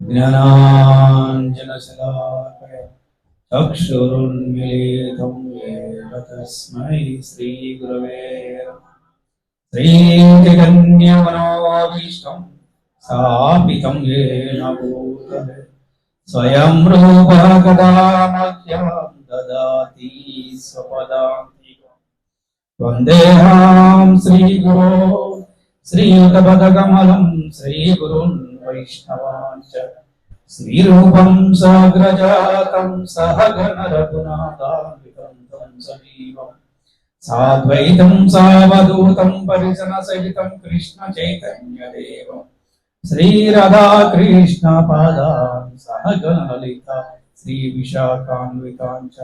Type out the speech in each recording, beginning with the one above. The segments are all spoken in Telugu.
ज्ञानाञ्जनशलाकय चक्षुरुन्मिलितं येन तस्मै श्रीगुरवे श्रीचैतन्यमनोभीष्टं स्थापितं येन भूतले स्वयं रूपः कदा मह्यं ददाति स्वपदान्तिकम् वन्देहां श्रीगुरो श्रीयुतपदकमलं श्रीगुरुन् वैष्णवान् च श्रीरूपं साग्रजातं सहगणरघुनाथान्वितं तं सजीवम् साद्वैतं सावधूतं परिजनसहितं कृष्णचैतन्यदेवम् श्रीराधाकृष्णपादान् सहगणललिता श्रीविशाखान्वितान् च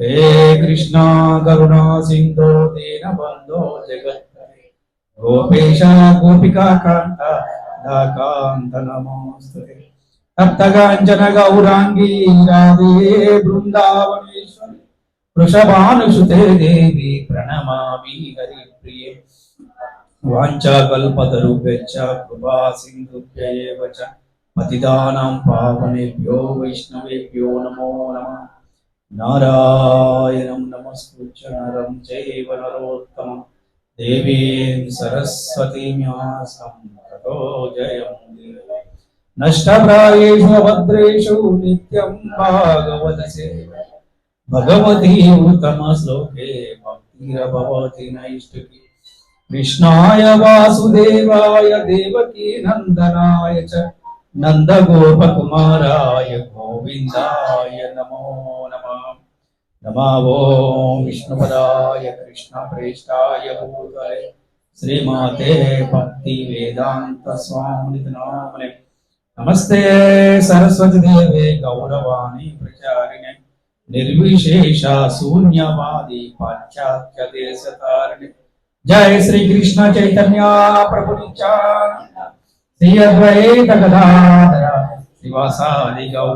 हे कृष्णा करुणा सिन्धो दीनबन्धो जगत्पते గోపేశ గౌరాంగీ రాధే బృందావనేశ్వరి వృషభానుసుతే దేవి ప్రణమామి హరి ప్రియే వాంఛాకల్పతరుభ్యశ్చ కృపా సింధుభ్యయేవ పావనేభ్యో వైష్ణవేభ్యో నమో నమ. నారాయణం నమస్కృత్య నరం చైవ నరోత్తమం. देवीं सरस्वतीं व्यासं ततो जयं नष्टप्रायेषु भद्रेषु नित्यं भागवतसेवा भगवती उत्तमश्लोके भक्तिरभवति नैष्टकी कृष्णाय वासुदेवाय देवकी नन्दनाय च नन्दगोपकुमाराय गोविन्दाय नमो नमः विष्णुपदाय कृष्णप्रेष्ठाय भूतले। श्रीमाते भक्तिवेदान्तस्वामिनिधनामने नमस्ते सरस्वती देवे गौरवाणी प्रचारिणे। निर्विशेष शून्यवादी पाश्चात्य जय श्री कृष्ण चैतन्य प्रभु श्री अद्वैत गदाधर। श्रीवासादि गौर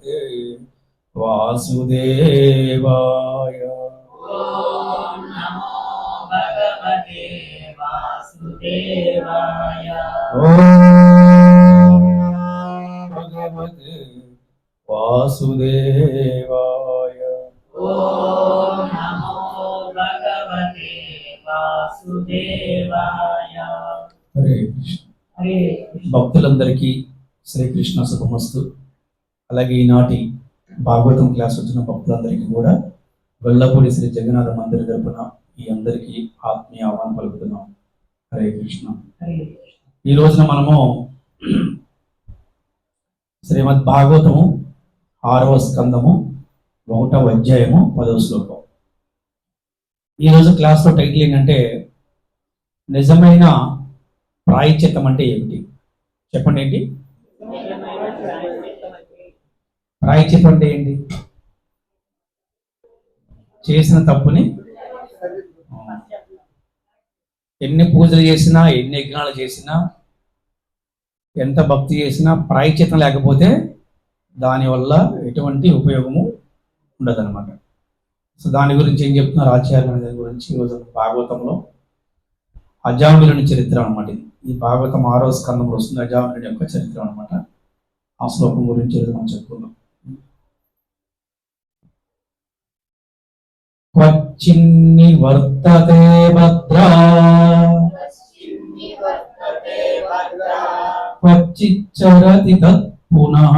भगवते वासुदेवाय ॐ नमो भगवते वासुदेवाय ॐ भगवते वासुदेवाय ॐ नमो भगवते वासुदेवाय హరే కృష్ణ హరే భక్తులందరికీ శ్రీకృష్ణ శుభమస్తు అలాగే ఈనాటి భాగవతం క్లాస్ వచ్చిన భక్తులందరికీ కూడా గొల్లపూడి శ్రీ జగన్నాథ మందిర తరపున ఈ అందరికీ ఆత్మీయ ఆహ్వానం పలుకుతున్నాం. హరే కృష్ణ. ఈ రోజున మనము శ్రీమద్ భాగవతము ఆరవ స్కందము ఒకటవ అధ్యాయము పదవ శ్లోకం. ఈరోజు క్లాస్లో టైటిల్ ఏంటంటే నిజమైన ప్రాయశ్చిత్తం అంటే ఏమిటి? చెప్పండి ఏంటి? ప్రాయశ్చిత్తం అంటే ఏంటి? చేసిన తప్పుని? ఎన్ని పూజలు చేసినా ఎన్ని యజ్ఞాలు చేసినా ఎంత భక్తి చేసినా ప్రాయచితం లేకపోతే దానివల్ల ఎటువంటి ఉపయోగము ఉండదన్నమాట. సో దాని గురించి ఏం చెప్తున్నారు ఆచార్య గురించి ఈరోజు భాగవతంలో? అజామిలుని చరిత్ర అనమాట ఇది. ఈ భాగవతం ఆరో స్కందంలో వస్తుంది అజామిలుని యొక్క చరిత్ర అనమాట ఆ శ్లోకం గురించి మనం చెప్పుకుందాం. క్వచిన్ని వర్తతే భద్రా. నివర్తతే భద్రా క్వచిచ్చరతి తత్ పునః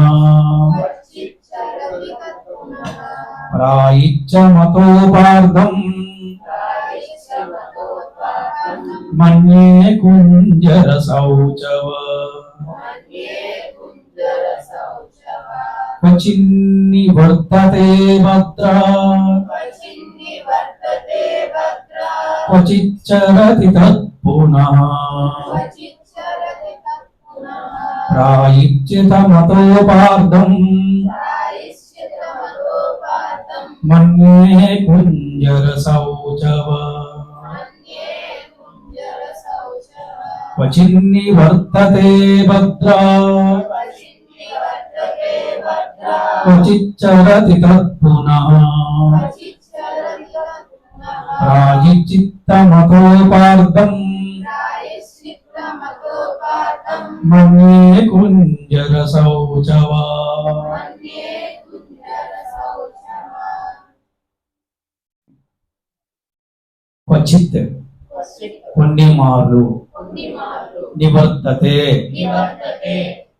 చిచ్చరతి కతునః ప్రాయిచ్చ మతోపార్థం ప్రాయశ్చమతోత్పాదం మన్యే కుంజర శౌచవ మన్యే కుంజర శౌచవ క్వచిన్ని వర్తతే భద్రా ప్రాయిచిత్తమతోపార్థం మన్యే కుంజర శౌచవా క్వచిత్ క్వచిత్ కొన్ని మార్లు నివర్తతే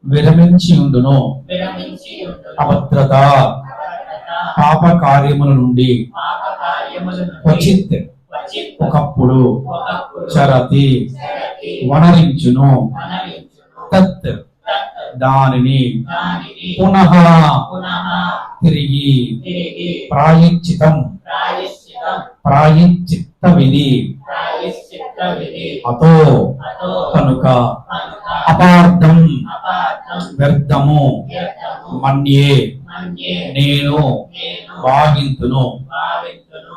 విరమించి ఉండును అభద్రత పాప కార్యముల నుండి. క్వచిత్ ఒకప్పుడు చరతి వనరించును. తత్ దానిని పునః తిరిగి ప్రాయశ్చితం. ప్రాయశ్చిత్త విధి అతో కనుక అపార్థం వ్యర్థము. మన్యే నేను భావింతును.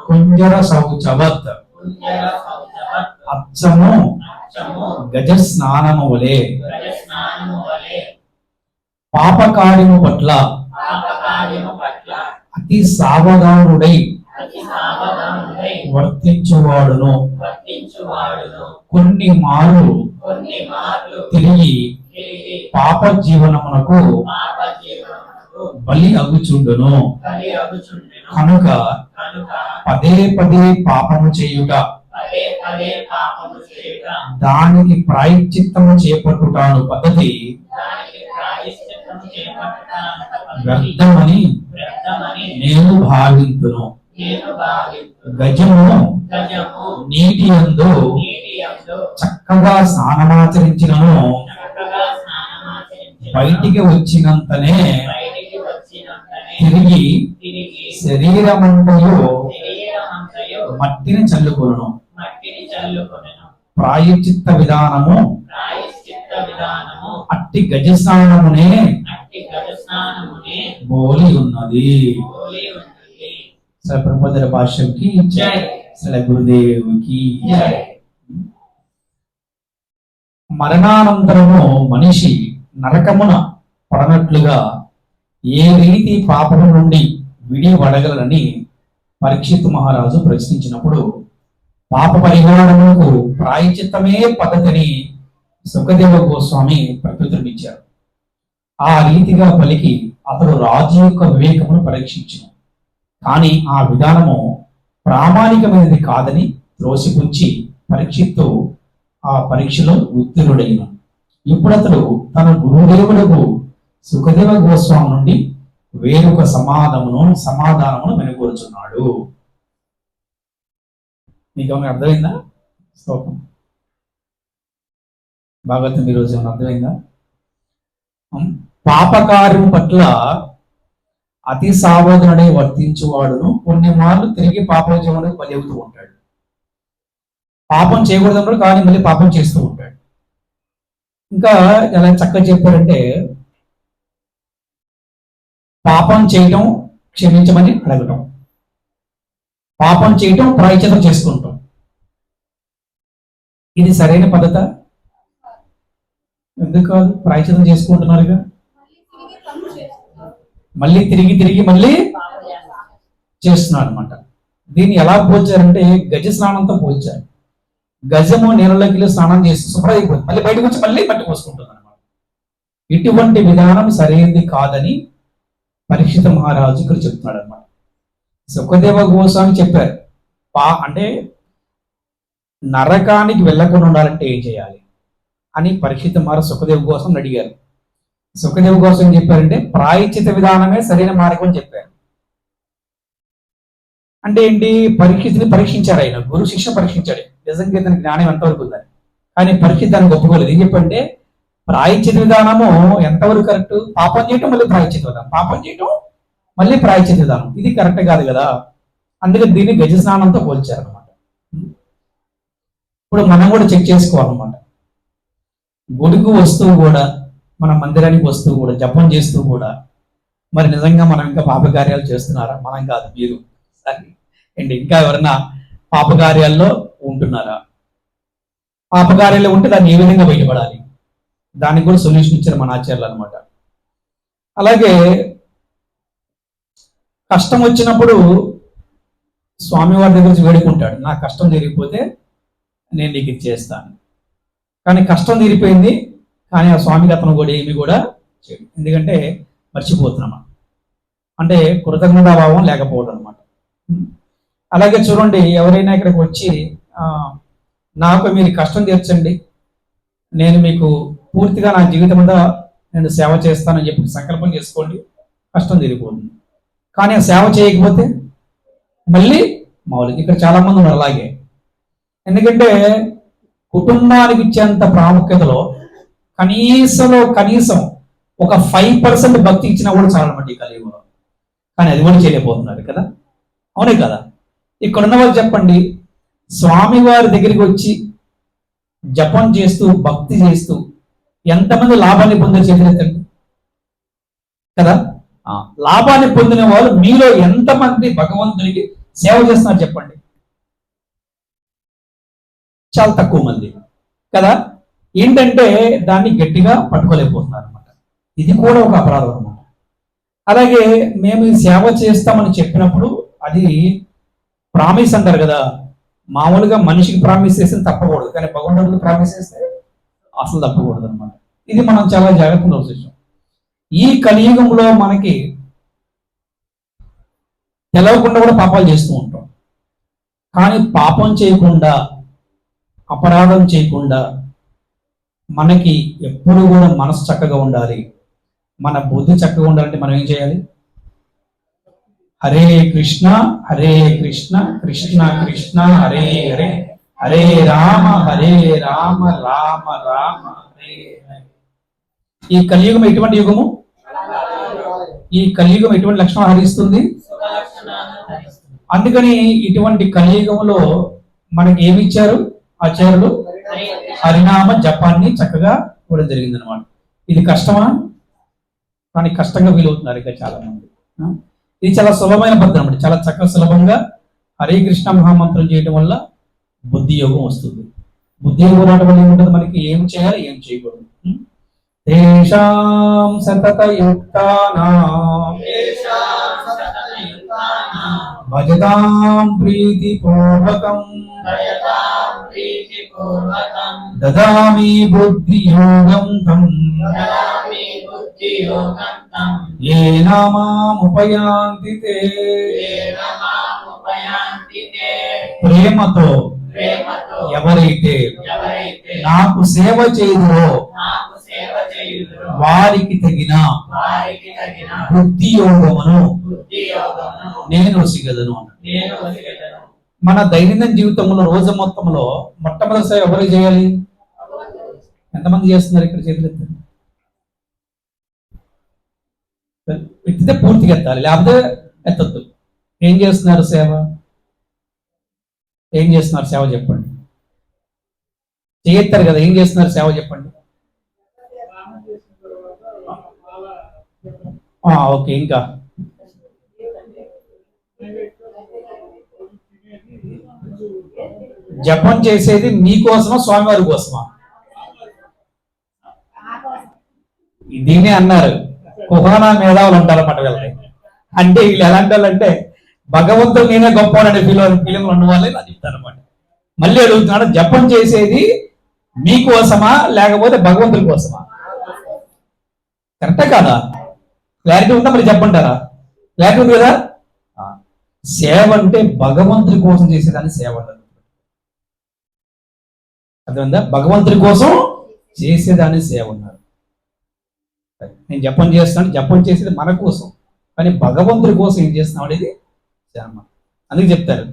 కుంజర శౌచవత్ అచ్చము గజ స్నానము వలె పాపకార్యము పట్ల అతి సావధానుడై వర్తించువాడును. కొన్ని మార్లు తిరిగి పాప జీవనమునకు బలి అగుచుండును. కనుక పదే పదే పాపము చేయుట. దానికి ప్రాయశ్చిత్తము చేపట్టుటాను పద్ధతి. వ్యర్థమని నేను భావింతును. నేను భావించు గజము నీటి యందు చక్కగా స్నానమాచరించినను. బయటికి వచ్చినంతనే తిరిగి శరీరమంతయు మట్టిని చల్లుకొను ప్రాయచిత్త విధానము అట్టి గజ స్నానమునే అట్టి గజ స్నానమునే బోలి ఉన్నది. శ్రీ ప్రభుదర భాష్యంకి. శ్రీ గురుదేవుకి. మరణానంతరము మనిషి నరకమున పడనట్లుగా ఏ రీతి పాపము నుండి విడివడగలరని పరీక్షిత్ మహారాజు ప్రశ్నించినప్పుడు పాప పరిహారములకు ప్రాయచిత్తమే పద్ధతిని సుఖదేవ గోస్వామి ప్రత్యుత్తరమిచ్చారు. ఆ రీతిగా పలికి అతడు రాజు యొక్క వివేకమును పరీక్షించును. కానీ ఆ విధానము ప్రామాణికమైనది కాదని త్రోసిపుచ్చి పరీక్షిత్తు ఆ పరీక్షలో ఉత్తీర్ణుడైన. ఇప్పుడు అతడు తన గురుదేవులకు సుఖదేవ గోస్వామి నుండి వేరొక సమాధమును సమాధానమును వెనుకోరుచున్నాడు మీకు ఏమైనా అర్థమైందా? శ్లోకం. భాగవతం ఈరోజు ఏమైనా అర్థమైందా? పాపకార్యం పట్ల అతి సావధానుడై వర్తించువాడును. కొన్ని మార్లు తిరిగి పాపం చేయడానికి బలి అవుతూ ఉంటాడు. పాపం చేయకూడదు కానీ మళ్ళీ పాపం చేస్తూ ఉంటాడు. ఇంకా ఎలా చక్కగా చెప్పారంటే పాపం చేయటం క్షమించమని అడగటం. పాపం చేయటం ప్రాయచితం చేసుకుంటాం. ఇది సరైన పద్ధత? ఎందుకు కాదు? ప్రాయచితం చేసుకుంటున్నారుగా? మళ్ళీ తిరిగి తిరిగి మళ్ళీ చేస్తున్నాడు అనమాట దీన్ని ఎలా పోల్చారంటే గజ స్నానంతో పోల్చారు. గజము నీళ్ళలోకి వెళ్ళి స్నానం చేసి శుభ్రైపోతుంది మళ్ళీ బయటకు వచ్చి మళ్ళీ మట్టి అనమాట ఇటువంటి విధానం సరైనది కాదని పరీక్షిత మహారాజు ఇక్కడ చెప్తున్నాడు అనమాట సుఖదేవ గోస్వామి చెప్పారు పా అంటే నరకానికి వెళ్ళకుండా ఉండాలంటే ఏం చేయాలి అని పరీక్షిత మహారాజు సుఖదేవ గోస్వామిని అడిగారు. సుఖదేవ గోస్వామి చెప్పారంటే ప్రాయచిత విధానమే సరైన మార్గం అని చెప్పారు. అంటే ఏంటి? పరీక్షితుని పరీక్షించారు ఆయన గురు శిక్ష పరీక్షించాడు. నిజంగా ఇతని జ్ఞానం ఎంతవరకు ఉందని. కానీ పరీక్షిత్ దాన్ని ఒప్పుకోలేదు. ఏం చెప్పంటే ప్రాయచిత విధానము ఎంతవరకు కరెక్ట్? పాపం చేయటం మళ్ళీ ప్రాయచిత విధానం పాపం చేయటం మళ్ళీ ప్రాయచిత విధానం ఇది కరెక్ట్ కాదు కదా? అందుకే దీన్ని గజ స్నానంతో పోల్చారు అనమాట ఇప్పుడు మనం కూడా చెక్ చేసుకోవాలన్నమాట. గుడికి వస్తువు కూడా మన మందిరానికి వస్తూ కూడా జపం చేస్తూ కూడా మరి నిజంగా మనం ఇంకా పాపకార్యాలు చేస్తున్నారా? మనం కాదు మీరు. సరే. అండ్ ఇంకా ఎవరైనా పాపకార్యాల్లో ఉంటున్నారా? పాపకార్యాలు ఉంటే దాన్ని ఏ విధంగా బయటపడాలి? దానికి కూడా సొల్యూషన్ ఇచ్చారు మన ఆచార్యులు అనమాట అలాగే కష్టం వచ్చినప్పుడు స్వామివారి దగ్గర నుంచి వేడుకుంటాడు. నా కష్టం తీరిగిపోతే నేను నీకు ఇచ్చేస్తాను కానీ కష్టం తీరిపోయింది కానీ ఆ స్వామికి అతను కూడా ఏమి కూడా చేయడు. ఎందుకంటే మర్చిపోతున్నామా అంటే కృతజ్ఞతాభావం లేకపోవడం అనమాట అలాగే చూడండి ఎవరైనా ఇక్కడికి వచ్చి నాకు మీరు కష్టం తీర్చండి. నేను మీకు పూర్తిగా నా జీవితం మీద నేను సేవ చేస్తానని చెప్పి సంకల్పం చేసుకోండి. కష్టం తీరిపోతుంది కానీ ఆ సేవ చేయకపోతే మళ్ళీ మామూలుగా ఇక్కడ చాలామంది ఉన్నారు అలాగే. ఎందుకంటే కుటుంబానికి ఇచ్చేంత ప్రాముఖ్యతలో కనీసంలో కనీసం ఒక ఫైవ్ పర్సెంట్ భక్తి ఇచ్చినా కూడా చాలా ఈ కలియుగంలో. కానీ అది కూడా చేయలేకపోతున్నారు కదా. అవునే కదా. ఇక్కడ ఉన్న వాళ్ళు చెప్పండి స్వామి వారి దగ్గరికి వచ్చి జపం చేస్తూ భక్తి చేస్తూ ఎంతమంది లాభాన్ని పొందారు చేతులెత్తండి కదా? లాభాన్ని పొందిన వాళ్ళు మీలో ఎంతమంది భగవంతునికి సేవ చేస్తున్నారు చెప్పండి. చాలా తక్కువ మంది. కదా? ఏంటంటే దాన్ని గట్టిగా పట్టుకోలేకపోతున్నారు అనమాట ఇది కూడా ఒక అపరాధం అనమాట అలాగే మేము సేవ చేస్తామని చెప్పినప్పుడు అది ప్రామిస్ అంటారు కదా. మామూలుగా మనిషికి ప్రామిస్ చేస్తే తప్పకూడదు. కానీ భగవంతుడికి ప్రామిస్ చేస్తే అసలు తప్పకూడదు అనమాట ఇది మనం చాలా జాగ్రత్తగా విషయం ఈ కలియుగంలో మనకి తెలవకుండా కూడా పాపాలు చేస్తూ ఉంటాం. కానీ పాపం చేయకుండా అపరాధం చేయకుండా మనకి ఎప్పుడు కూడా మనసు చక్కగా ఉండాలి. మన బుద్ధి చక్కగా ఉండాలంటే మనం ఏం చేయాలి? హరే కృష్ణ హరే కృష్ణ కృష్ణ కృష్ణ హరే హరే. హరే రామ హరే రామ రామ రామ హరే ఈ కలియుగం ఎటువంటి యుగము? ఈ కలియుగం ఎటువంటి లక్షణం హరిస్తుంది? అందుకని ఇటువంటి కలియుగంలో మనకి ఏమి ఇచ్చారు? ఆచార్యులు? హరినామ జపాన్ని చక్కగా ఇవ్వడం జరిగింది అనమాట ఇది కష్టమా? కానీ కష్టంగా వీలవుతున్నారు ఇక చాలా మంది ఇది చాలా సులభమైన పద్ధతి అనమాట చాలా చక్కగా సులభంగా హరే కృష్ణ మహామంత్రం చేయడం వల్ల బుద్ధి యోగం వస్తుంది. బుద్ధి యోగం రావడం వల్ల ఏముంటుంది మనకి? ఏం చేయాలి? ఏం చేయకూడదు? తేషాం సతతయుక్తానాం. భజతాం ప్రీతిపూర్వకం. దదామి బుద్ధి యోగం తం ఏ నామాముపయాంతి ప్రేమతో ఎవరైతే నాకు సేవ చేయుదురో వారికి తగిన బుద్ధి యోగమును నేను సిగదను మన దైనందిన జీవితంలో రోజు మొత్తంలో మొట్టమొదటిసారి ఎవరు చేయాలి? ఎంతమంది చేస్తున్నారు ఇక్కడ చేతులు ఎత్తితే పూర్తిగా ఎత్తాలి లేకపోతే ఎత్తద్దు. ఏం చేస్తున్నారు సేవ? ఏం చేస్తున్నారు? సేవ చెప్పండి. చేయెత్తారు కదా ఏం చేస్తున్నారు? సేవ చెప్పండి. ఓకే ఇంకా. జపం చేసేది మీకోసమా స్వామివారి కోసమా? దీనే అన్నారు. కుహానా మేధావులు అంటారు అన్నమాట అంటే వీళ్ళు ఎలాంటి వాళ్ళు అంటే భగవంతుడు నేనే గొప్ప అనే ఫీల్ ఫీలింగ్ ఉన్న వాళ్ళే నా చెప్తారు అనమాట మళ్ళీ అడుగుతున్నాడు జపం చేసేది మీకోసమా లేకపోతే భగవంతుడి కోసమా? కరెక్టే కాదా? క్లారిటీ ఉందా మరి చెప్పంటారా క్లారిటీ ఉంది కదా? సేవ అంటే భగవంతుడి కోసం చేసేదాన్ని సేవ అంటారు. అర్థమైందా? భగవంతుడి కోసం చేసేదాన్ని సేవ ఉన్నారు నేను జపం చేస్తాను జపం చేసేది మన కోసం. కానీ భగవంతుడి కోసం ఏం చేస్తున్నాం అనేది సేవ అందుకే చెప్తారు.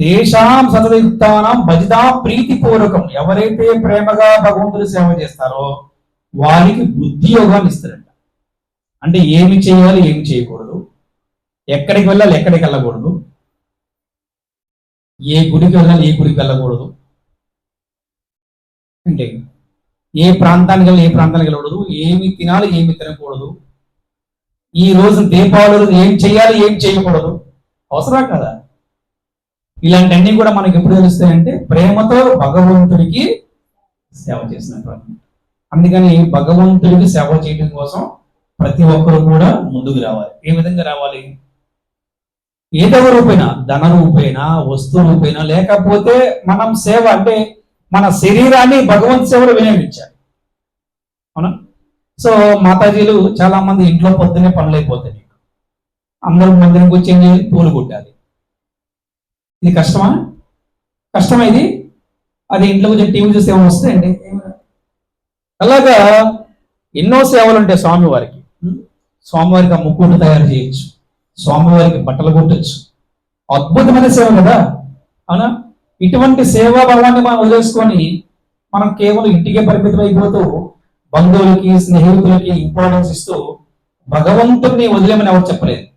తేషాం సతయుక్తానం భజితా ప్రీతిపూర్వకం ఎవరైతే ప్రేమగా భగవంతుడు సేవ చేస్తారో వారికి బుద్ధి యోగాన్ని ఇస్తారంట. అంటే ఏమి చేయాలి ఏమి చేయకూడదు? ఎక్కడికి వెళ్ళాలి ఎక్కడికి వెళ్ళకూడదు? ఏ గుడికి వెళ్ళాలి ఏ గుడికి వెళ్ళకూడదు? అంటే ఏ ప్రాంతానికి వెళ్ళి ఏ ప్రాంతానికి వెళ్ళకూడదు? ఏమి తినాలి ఏమి తినకూడదు? ఈ రోజు దీపావళి ఏం చేయాలి ఏం చేయకూడదు? అవసరం కదా? ఇలాంటివన్నీ కూడా మనకి ఎప్పుడు తెలుస్తాయంటే ప్రేమతో భగవంతుడికి సేవ చేసినటువంటి అందుకని భగవంతుడికి సేవ చేయడం కోసం ప్రతి ఒక్కరు కూడా ముందుకు రావాలి. ఏ విధంగా రావాలి? ఏదో రూపైన ధన రూపేణ వస్తువు రూపేణ లేకపోతే మనం సేవ అంటే మన శరీరాన్ని భగవంతు సేవలు వినియోగించాలి. అవునా? సో మాతాజీలు చాలా మంది ఇంట్లో పొద్దునే పనులు అయిపోతాయి అందరూ మందిరం వచ్చి ఏం చేయాలి పూలు కొట్టాలి. ఇది కష్టమా? కష్టమా ఇది? అది ఇంట్లో కొంచెం టీవీ చూస్తే ఏమైనా వస్తాయండి? అలాగా ఎన్నో సేవలు ఉంటాయి స్వామివారికి? స్వామివారికి ఆ ముక్కుడు తయారు చేయొచ్చు. స్వామివారికి బట్టలు కొట్టచ్చు. అద్భుతమైన సేవ కదా. అవునా? ఇటువంటి సేవా భావాన్ని మనం వదిలేసుకొని మనం కేవలం ఇంటికే పరిమితం అయిపోతూ బంధువులకి స్నేహితులకి ఇంపార్టెన్స్ ఇస్తూ భగవంతుడిని వదిలేమని ఎవరు చెప్పలేదు.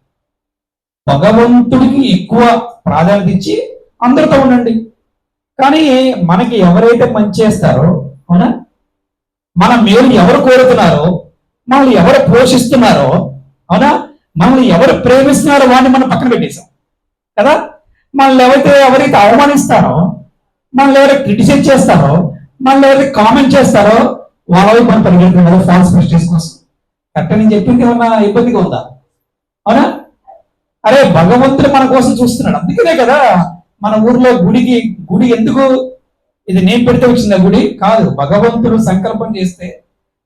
భగవంతుడికి ఎక్కువ ప్రాధాన్యత ఇచ్చి అందరితో ఉండండి. కానీ మనకి ఎవరైతే మంచి చేస్తారో అవునా? మన మేలు ఎవరు కోరుతున్నారో మనల్ని ఎవరు పోషిస్తున్నారో అవునా? మనల్ని ఎవరు ప్రేమిస్తున్నారో వాడిని మనం పక్కన పెట్టేశాం. కదా? మనల్ని ఎవరైతే ఎవరైతే అవమానిస్తారో మనల్ని ఎవరైతే క్రిటిసైజ్ చేస్తారో మనల్ని ఎవరైతే కామెంట్ చేస్తారో వాళ్ళ వైపు మనం పరిగెడుతున్నాం కదా ఫాల్స్ ప్రెస్టేజ్ కోసం కరెక్ట్ నేను చెప్పింది ఏమన్నా ఇబ్బందిగా ఉందా? అవునా? అరే భగవంతుడు మన కోసం చూస్తున్నాడు. అందుకనే కదా మన ఊర్లో గుడికి గుడి ఎందుకు ఇది నేను పెడితే వచ్చింది గుడి? కాదు భగవంతుడు సంకల్పం చేస్తే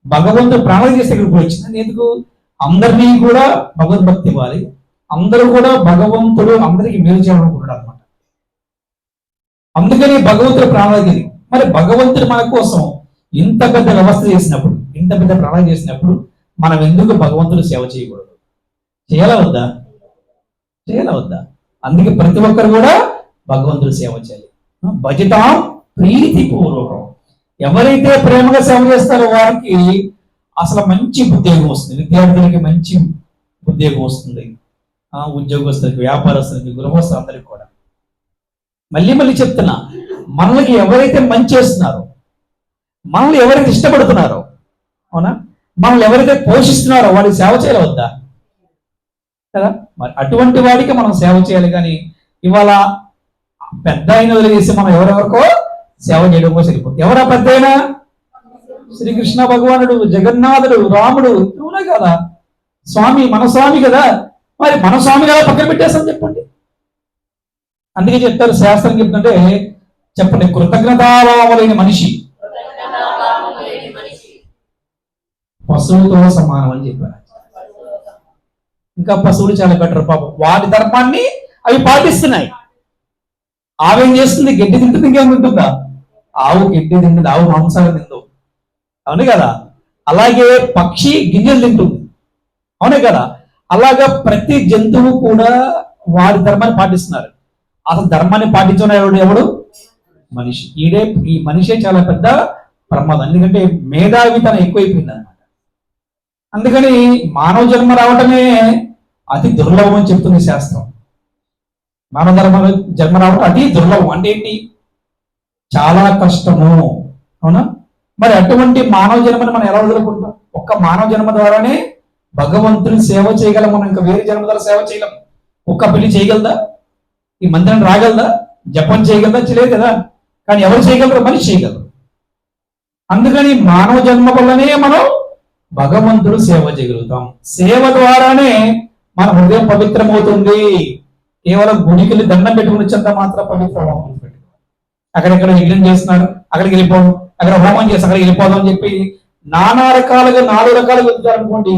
భగవంతుడు ప్రాణం చేస్తే ఇక్కడికి వచ్చింది? ఎందుకు? అందరినీ కూడా భగవద్భక్తి ఇవ్వాలి. అందరూ కూడా భగవంతుడు అందరికి మేలు చేయాలనుకుంటాడు అనమాట అందుకని భగవంతుడు ప్రాణాలు మరి భగవంతుడు మన కోసం ఇంత పెద్ద వ్యవస్థ చేసినప్పుడు ఇంత పెద్ద ప్రణాళిక చేసినప్పుడు మనం ఎందుకు భగవంతుడు సేవ చేయకూడదు? చేయాలా వద్దా? చేయాలా వద్దా అందుకే ప్రతి ఒక్కరు కూడా భగవంతుడు సేవ చేయాలి. భజితాం ప్రీతిపూర్వకం. ఎవరైతే ప్రేమగా సేవ చేస్తారో వారికి అసలు మంచి ఉద్యోగం వస్తుంది. విద్యార్థులకి మంచి ఉద్యోగం వస్తుంది. ఉద్యోగస్తులకి వ్యాపారస్తులకి గృహస్థులందరికీ కూడా. మళ్ళీ మళ్ళీ చెప్తున్నా మనల్ని ఎవరైతే మంచి చేస్తున్నారో మనల్ని ఎవరైతే ఇష్టపడుతున్నారో అవునా? మనల్ని ఎవరైతే పోషిస్తున్నారో వాళ్ళకి సేవ చేయవద్దా వద్దా కదా? మరి అటువంటి వాడికి మనం సేవ చేయాలి కానీ ఇవాళ పెద్ద అయిన వదిలేసి మనం ఎవరెవరికో సేవ చేయడం సరిపోతుంది ఎవరా పెద్ద అయినా శ్రీకృష్ణ భగవానుడు జగన్నాథుడు రాముడు అవునా కదా. స్వామి మన స్వామి కదా. మరి మన స్వామి కదా పక్కన పెట్టేస్తాం చెప్పండి. అందుకే చెప్తారు శాస్త్రం చెప్తుంటే చెప్పండి కృతజ్ఞతాభావమైన మనిషి. పశువుతో సమానం అని చెప్పారు. ఇంకా పశువులు చాలా బెటర్ పాపం. వాటి ధర్మాన్ని అవి పాటిస్తున్నాయి. ఆవేం చేస్తుంది? గడ్డి తింటుంది ఇంకేం తింటుందా ఆవు గడ్డి తింటుంది ఆవు మాంసాలు తిందు. అవును కదా? అలాగే పక్షి గింజలు తింటుంది. అవునే కదా? అలాగా ప్రతి జంతువు కూడా వారి ధర్మాన్ని పాటిస్తున్నారు. అసలు ధర్మాన్ని పాటించున్నాడు ఎవడు ఎవడు? మనిషి. ఈడే ఈ మనిషే చాలా పెద్ద ప్రమాదం. ఎందుకంటే మేధావితనం ఎక్కువైపోయింది అనమాట అందుకని మానవ జన్మ రావటమే అతి దుర్లభం అని చెప్తుంది శాస్త్రం. మానవ ధర్మ జన్మ రావడం అతి దుర్లభం. అంటే ఏంటి? చాలా కష్టము. అవునా? మరి అటువంటి మానవ జన్మని మనం ఎలా వదులుకుంటాం? ఒక్క మానవ జన్మ ద్వారానే భగవంతుని సేవ చేయగలం మనం. ఇంకా వేరే జన్మ ద్వారా సేవ చేయగలం ఒక్క పెళ్ళి చేయగలదా? ఈ మందిరం రాగలదా? జపం చేయగలదా? చేయలేదు కదా. కానీ ఎవరు చేయగలరు? మనిషి చేయగలరు. అందుకని మానవ జన్మ వల్లనే మనం భగవంతుడు సేవ చేయగలుగుతాం. సేవ ద్వారానే మన హృదయం పవిత్రమవుతుంది. కేవలం గుడికి దండం పెట్టుకుని వచ్చేంత మాత్రం పవిత్రం అక్కడెక్కడ యజ్ఞం చేస్తున్నాడు అక్కడికి వెళ్ళిపోవడం అక్కడ హోమం చేసి అక్కడికి వెళ్ళిపోదాం అని చెప్పి నానా రకాలుగా నాలుగు రకాలుగా వెళ్తారు అనుకోండి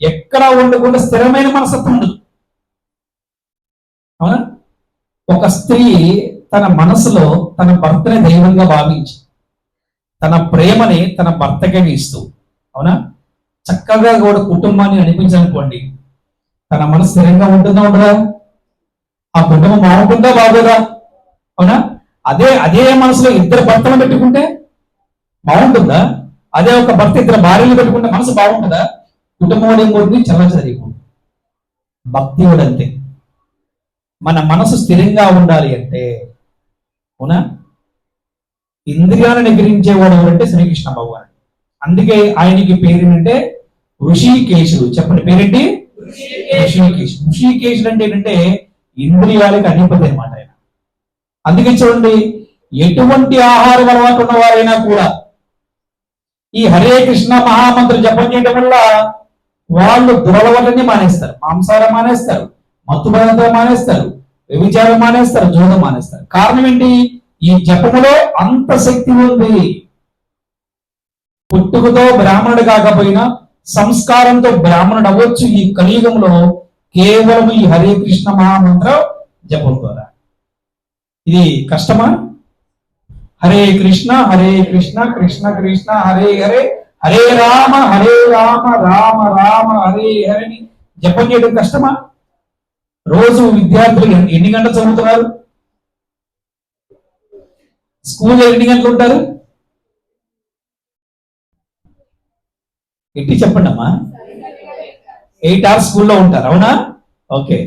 ఎక్కడ ఉండకుండా స్థిరమైన మనసత్వం ఉండదు. అవునా? ఒక స్త్రీ తన మనసులో తన భర్తని దైవంగా భావించి తన ప్రేమని తన భర్తకే ఇస్తూ అవునా? చక్కగా కూడా కుటుంబాన్ని అనిపించాలనుకోండి తన మనసు స్థిరంగా ఉంటుందా ఉండదా? ఆ కుటుంబం బాగుంటుందా బాగోదా? అవునా? అదే అదే మనసులో ఇద్దరు భర్తలు పెట్టుకుంటే బాగుంటుందా? అదే ఒక భర్త ఇద్దరు భార్యలు పెట్టుకుంటే మనసు బాగుంటుందా? కుటుంబం వాడు ఏమవుతుంది చల్లచదిరిపోతుంది భక్తి అంతే. మన మనసు స్థిరంగా ఉండాలి అంటే అవునా? ఇంద్రియాలను నిగ్రహించేవాడు ఎవరంటే శ్రీకృష్ణ భగవాన్ అందుకే ఆయనకి పేరేంటంటే ఋషికేశుడు. చెప్పండి పేరేంటి? ఋషికేశ్ ఋషికేశుడు అంటే ఏంటంటే ఇంద్రియాలకు అధిపతి అనమాట ఆయన. అందుకే చూడండి ఎటువంటి ఆహారం అలవాటు ఉన్నవారైనా కూడా ఈ హరే కృష్ణ మహామంత్రం జపం చేయడం వల్ల వాళ్ళు దురలవన్నీ మానేస్తారు. మాంసారం మానేస్తారు మత్తు పదార్థాలు మానేస్తారు వ్యభిచారం మానేస్తారు జోదం మానేస్తారు. కారణం ఏంటి? ఈ జపములో అంత శక్తి ఉంది. పుట్టుకతో బ్రాహ్మణుడు కాకపోయినా సంస్కారంతో బ్రాహ్మణుడు అవ్వచ్చు ఈ కలియుగంలో కేవలం ఈ హరే కృష్ణ మహామంత్రం జపం ద్వారా. ఇది కష్టమా? హరే కృష్ణ హరే కృష్ణ కృష్ణ కృష్ణ హరే హరే హరే రామ హరే రామ రామ రామ హరే హరే అని జపం చేయడం కష్టమా? రోజు విద్యార్థులు ఎన్ని- గంటలు చదువుతున్నారు? స్కూల్ ఎన్ని గంటలు ఉంటారు? ఎట్టి చెప్పండి అమ్మా ఎయిట్ అవర్స్ స్కూల్లో ఉంటారు అవునా? ఓకే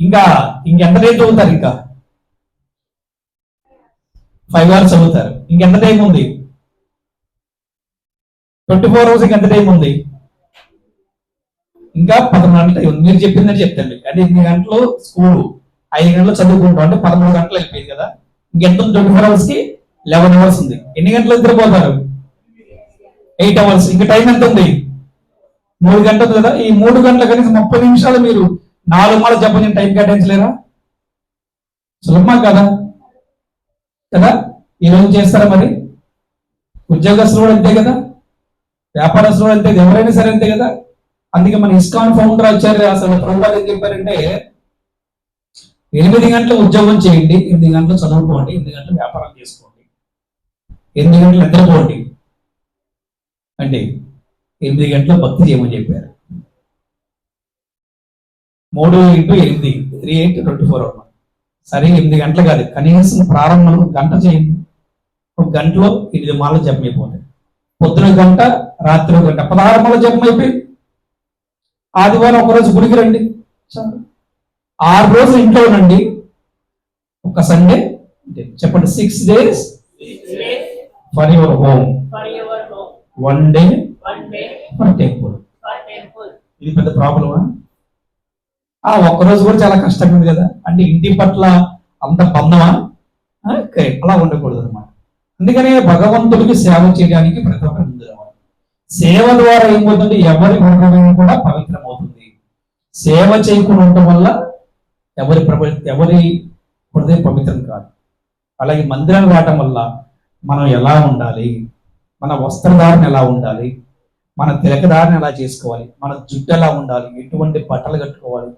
ఇంకా ఇంకెంత టైం చదువుతారు ఇంకా? ఫైవ్ అవర్స్ చదువుతారు. ఇంకెంత టైం ఉంది? ట్వంటీ ఫోర్ అవర్స్ ఇంకెంత టైం ఉంది? ఇంకా పదమూడు గంటల టైం ఉంది మీరు చెప్పిందని చెప్తాను అంటే ఎనిమిది గంటలు స్కూల్ ఐదు గంటలు చదువుకుంటాం అంటే పదమూడు గంటలు అయిపోయింది కదా. ఇంకెంత ఉంది ట్వంటీ ఫోర్ అవర్స్కి? లెవెన్ అవర్స్ ఉంది. ఎన్ని గంటలు నిద్రపోతారు ఎయిట్ అవర్స్ ఇంకా టైం ఎంత ఉంది? మూడు గంటలు కదా? ఈ మూడు గంటల కనీసం ముప్పై నిమిషాలు మీరు నాలుగు మాల జపం టైం కేటాయించలేరా? సులభమా కదా? కదా? ఈరోజు చేస్తారా మరి? ఉద్యోగస్తులు కూడా అంతే కదా? వ్యాపారస్తులు కూడా అంతే ఎవరైనా సరే అంతే కదా? అందుకే మన ఇస్కాన్ ఫౌండర్ ఆచార్య అసలు ప్రభుత్వాలు ఏం చెప్పారంటే ఎనిమిది గంటలు ఉద్యోగం చేయండి ఎనిమిది గంటలు చదువుకోండి ఎనిమిది గంటలు వ్యాపారం చేసుకోండి ఎనిమిది గంటలు నిద్రపోండి. అంటే ఎనిమిది గంటలు భక్తి చేయమని చెప్పారు. మూడు ఇంటూ ఎనిమిది three eight twenty four hour సరే ఎనిమిది గంటలు కాదు. కనీసం ప్రారంభంలో గంట చేయండి. ఒక గంటలో ఎనిమిది మాటలు జపం అయిపోతాయి. పొద్దున గంట రాత్రి ఒక గంట. పదహారు మాటలు జపం అయిపోయింది ఆదివారం ఒక రోజు గుడికి రండి. ఆరు రోజులు ఇంట్లో ఉండండి. ఒక సండే చెప్పండి six days for your home one day for temple. ఇది పెద్ద ప్రాబ్లమా? ఆ ఒక్కరోజు కూడా చాలా కష్టంగా ఉంది కదా. అంటే ఇంటి పట్ల అంత బంధమా. అలా ఉండకూడదు అనమాట అందుకనే భగవంతుడికి సేవ చేయడానికి ప్రతి ఒక్కరు ముందు రావాలి. సేవ ద్వారా ఏమవుతుంది ఎవరి హృదయం కూడా పవిత్రమవుతుంది. సేవ చేయకుండా ఉండటం వల్ల ఎవరి ప్రభు ఎవరి హృదయం పవిత్రం కాదు. అలాగే మందిరాలు రావటం వల్ల మనం ఎలా ఉండాలి? మన వస్త్రధారణ ఎలా ఉండాలి? మన తిలకదారిని ఎలా చేసుకోవాలి? మన జుట్టు ఎలా ఉండాలి? ఎటువంటి బట్టలు కట్టుకోవాలి?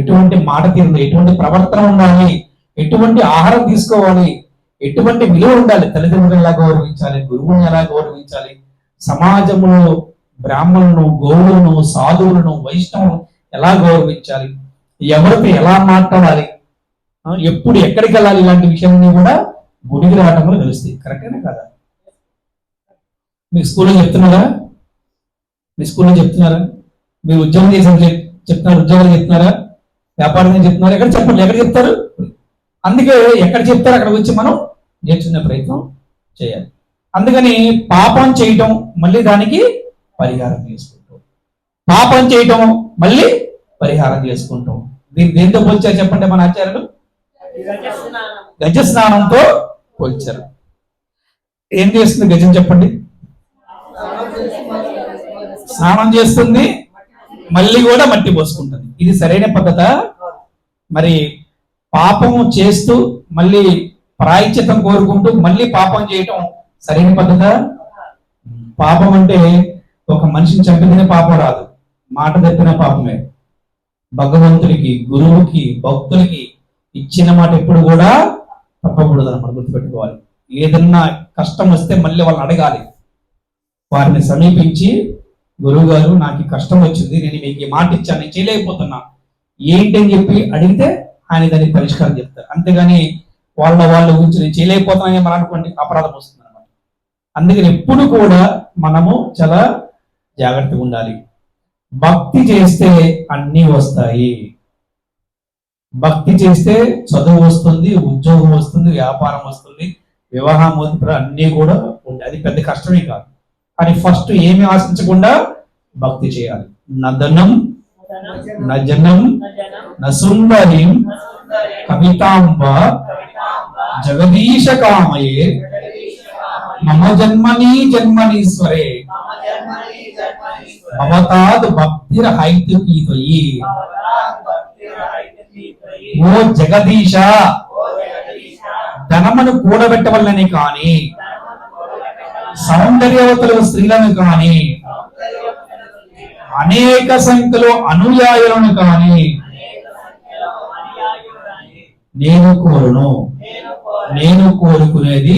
ఎటువంటి మాట తీరు ఎటువంటి ప్రవర్తన ఉండాలి? ఎటువంటి ఆహారం తీసుకోవాలి? ఎటువంటి విలువ ఉండాలి? తల్లిదండ్రులను ఎలా గౌరవించాలి? గురువుని ఎలా గౌరవించాలి? సమాజంలో బ్రాహ్మణులను గౌరులను సాధువులను వైష్ణవులను ఎలా గౌరవించాలి? ఎవరితో ఎలా మాట్లాడాలి? ఎప్పుడు ఎక్కడికి వెళ్ళాలి? ఇలాంటి విషయాన్ని కూడా గుడికి రావటంలో వల్ల తెలుస్తాయి. కరెక్టేనా కదా? మీ స్కూల్లో చెప్తున్నారా మీ స్కూల్లో చెప్తున్నారా? మీరు ఉద్యోగం చేసిన చెప్తున్నారు ఉద్యోగాలు చెప్తున్నారా? వ్యాపారం చెప్తున్నారు? ఎక్కడ చెప్పండి ఎక్కడ చెప్తారు? అందుకే ఎక్కడ చెప్తారు అక్కడ వచ్చి మనం నేర్చుకునే ప్రయత్నం చేయాలి. అందుకని పాపం చేయటం మళ్ళీ దానికి పరిహారం చేసుకుంటాం. పాపం చేయటం మళ్ళీ పరిహారం చేసుకుంటాం. దీన్ని దేంతో పోల్చారు చెప్పండి మన ఆచార్యులు? గజ స్నానంతో పోల్చారు. ఏం చేస్తుంది గజం చెప్పండి? స్నానం చేస్తుంది మళ్ళీ కూడా మట్టి పోసుకుంటుంది. ఇది సరైన పద్ధత? మరి పాపం చేస్తూ మళ్ళీ ప్రాయచితం కోరుకుంటూ మళ్ళీ పాపం చేయటం సరైన పద్ధత? పాపం అంటే ఒక మనిషిని చంపితేనే పాపం రాదు. మాట తప్పిన పాపమే. భగవంతుడికి గురువుకి భక్తులకి ఇచ్చిన మాట ఎప్పుడు కూడా తప్పకూడదు అన్నమాట గుర్తుపెట్టుకోవాలి. ఏదన్నా కష్టం వస్తే మళ్ళీ వాళ్ళని అడగాలి. వారిని సమీపించి గురువు గారు నాకు ఈ కష్టం వచ్చింది నేను మీకు ఈ మాట ఇచ్చాను నేను చేయలేకపోతున్నా. ఏంటి అని చెప్పి అడిగితే ఆయన దానికి పరిష్కారం చెప్తారు. అంతేగాని వాళ్ళ వాళ్ళ గురించి నేను చేయలేకపోతున్నాను ఏమని అనుకోండి అపరాధం వస్తుంది అనమాట అందుకని ఎప్పుడు కూడా మనము చాలా జాగ్రత్తగా ఉండాలి. భక్తి చేస్తే అన్నీ వస్తాయి. భక్తి చేస్తే చదువు వస్తుంది ఉద్యోగం వస్తుంది వ్యాపారం వస్తుంది వివాహం వస్తుంది అన్నీ కూడా ఉండే అది పెద్ద కష్టమే కాదు. కానీ ఫస్ట్ ఏమి ఆశించకుండా భక్తి చేయాలి. నదనం నజనం జనం నసుందరిం కవితాంబ జగదీశ కామయే మమ జన్మని జన్మనీశ్వరే. జన్మని భవతాద్ భక్తిర హైతుకీతయి భక్తి ఓ జగదీశ ఓ జగదీశ ధనమును కూడబెట్టవల్లని కాని సౌందర్యవతులు స్త్రీలను కాని అనేక సంఖ్యలో అనుయాయులను కాని నేను కోరును. నేను కోరుకునేది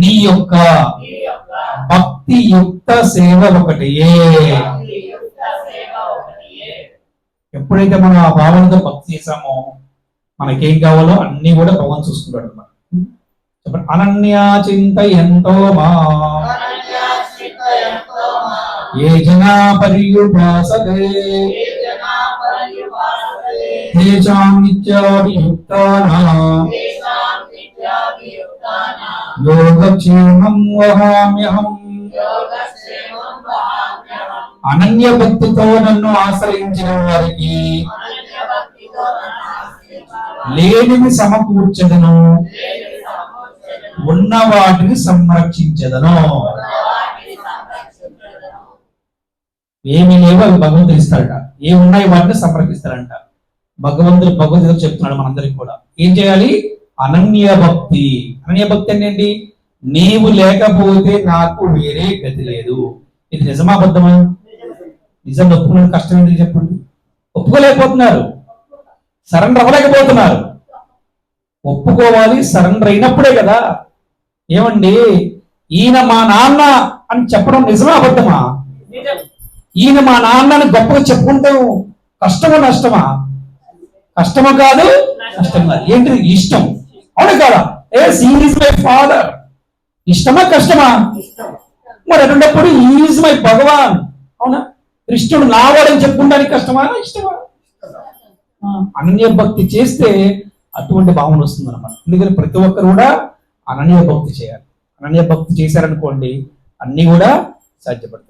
నీ యొక్క భక్తి యుక్త సేవ ఒకటియే. ఎప్పుడైతే మనం ఆ భావనతో భక్తి చేసామో మనకేం కావాలో అన్ని కూడా భగవాన్ చూసుకుంటాడు అనమాట చెప్పండి అనన్యా చింత ఎంతో మా ఏ జనా పర్యుపాసతే తేషాం నిత్యాభియుక్తానాం యోగక్షేమం వహామ్యహం. అనన్య భక్తితో నన్ను ఆశ్రయించిన వారికి లేనిది సమకూర్చదను. ఉన్న వాటిని సంరక్షించదను. ఏమి లేవో అవి భగవంతుడు ఇస్తాడట. ఏ ఉన్నాయి వాటిని సమర్పిస్తాడంట భగవంతుడు భగవంతుడు చెప్తున్నాడు మనందరికి కూడా. ఏం చేయాలి? అనన్య భక్తి. అనన్య భక్తి అంటే ఏంటి? నీవు లేకపోతే నాకు వేరే గతి లేదు. ఇది నిజమా అబద్ధమా? నిజం ఒప్పుకునే కష్టం ఏంటి చెప్పండి? ఒప్పుకోలేకపోతున్నారు. సరెండర్ అవ్వలేకపోతున్నారు. ఒప్పుకోవాలి సరెండర్ అయినప్పుడే కదా. ఏమండి? ఈయన మా నాన్న అని చెప్పడం నిజమా అబద్ధమా? ఈయన మా నాన్నని గొప్పగా చెప్పుకుంటాం కష్టమా నష్టమా? కష్టమా కాదు నష్టం కాదు. ఏంటిది? ఇష్టం. అవును కదా? ఏ ఈజ్ మై ఫాదర్ ఇష్టమా కష్టమా? మరి అటువంటిప్పుడు ఈజ్ మై భగవాన్. అవునా? కృష్ణుడు నావాడని చెప్పుకుంటానికి కష్టమా? ఇష్టమా? అనన్య భక్తి చేస్తే అటువంటి భావన వస్తుంది అనమాట ఎందుకంటే ప్రతి ఒక్కరు కూడా అనన్య భక్తి చేయాలి. అనన్య భక్తి చేశారనుకోండి అన్ని కూడా సాధ్యపడతాయి.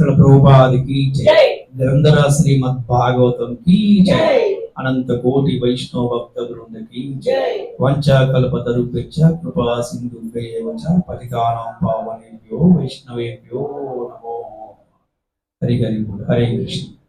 రామ శ్రీ ప్రభుపాదికి నిరంతర శ్రీమద్ భాగవతం జై. అనంత కోటి వైష్ణవ భక్త బృంద की జై. వంచా కల్పతరుభ్యశ్చ కృపా చ పతితానాం పావనేభ్యో వైష్ణవేభ్యో నమో. హరి హరి. హరే కృష్ణ.